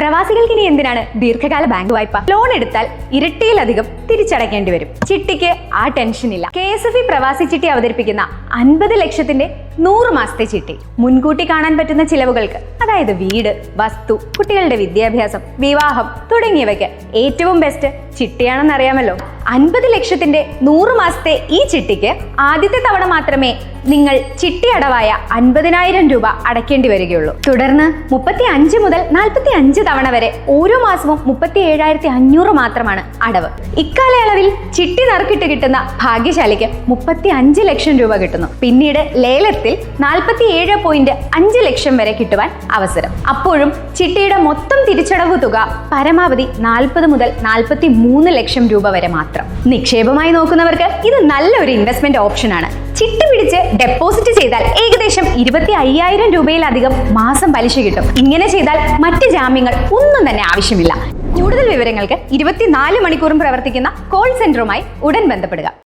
പ്രവാസികൾക്ക് ഇനി എന്തിനാണ് ദീർഘകാല ബാങ്ക് വായ്പ? ലോൺ എടുത്താൽ ഇരട്ടിയിലധികം തിരിച്ചടയ്ക്കേണ്ടി വരും. ചിട്ടിക്ക് ആ ടെൻഷൻ ഇല്ല. കെ എസ് എഫ് ഇ പ്രവാസി ചിട്ടി അവതരിപ്പിക്കുന്ന അൻപത് ലക്ഷത്തിന്റെ നൂറ് മാസത്തെ ചിട്ടി. മുൻകൂട്ടി കാണാൻ പറ്റുന്ന ചിലവുകൾക്ക് അതായത് വീട് വസ്തു കുട്ടികളുടെ വിദ്യാഭ്യാസം വിവാഹം തുടങ്ങിയവയ്ക്ക് ഏറ്റവും ബെസ്റ്റ് ചിട്ടിയാണെന്നറിയാമല്ലോ. അൻപത് ലക്ഷത്തിന്റെ നൂറ് മാസത്തെ ഈ ചിട്ടിക്ക് ആദ്യത്തെ തവണ മാത്രമേ നിങ്ങൾ ചിട്ടി അടവായ അൻപതിനായിരം രൂപ അടയ്ക്കേണ്ടി വരികയുള്ളൂ. തുടർന്ന് മുപ്പത്തി അഞ്ച് മുതൽ നാൽപ്പത്തി അഞ്ച് തവണ വരെ ഓരോ മാസവും മുപ്പത്തി ഏഴായിരത്തി അഞ്ഞൂറ് മാത്രമാണ് അടവ്. ഇക്കാലയളവിൽ ചിട്ടി നറുക്കിട്ട് കിട്ടുന്ന ഭാഗ്യശാലിക്ക് മുപ്പത്തി അഞ്ച് ലക്ഷം രൂപ കിട്ടുന്നു. പിന്നീട് ലേലത്തിൽ നാൽപ്പത്തി ഏഴ് പോയിന്റ് അഞ്ച് ലക്ഷം വരെ കിട്ടുവാൻ അവസരം. അപ്പോഴും ചിട്ടിയുടെ മൊത്തം തിരിച്ചടവ് തുക പരമാവധി നാൽപ്പത് മുതൽ നാൽപ്പത്തി മൂന്ന് ലക്ഷം രൂപ വരെ മാത്രം. നിക്ഷേപമായി നോക്കുന്നവർക്ക് ഇത് നല്ലൊരു ഇൻവെസ്റ്റ്മെന്റ് ഓപ്ഷനാണ് ചിട്ടി പിടിച്ച് ഡെപ്പോസിറ്റ് ചെയ്താൽ ഏകദേശം ഇരുപത്തി അയ്യായിരം രൂപയിലധികം മാസം പലിശ കിട്ടും. ഇങ്ങനെ ചെയ്താൽ മറ്റ് ജാമ്യങ്ങൾ ഒന്നും തന്നെ ആവശ്യമില്ല. കൂടുതൽ വിവരങ്ങൾക്ക് ഇരുപത്തിനാല് മണിക്കൂറും പ്രവർത്തിക്കുന്ന കോൾ സെന്ററുമായി ഉടൻ ബന്ധപ്പെടുക.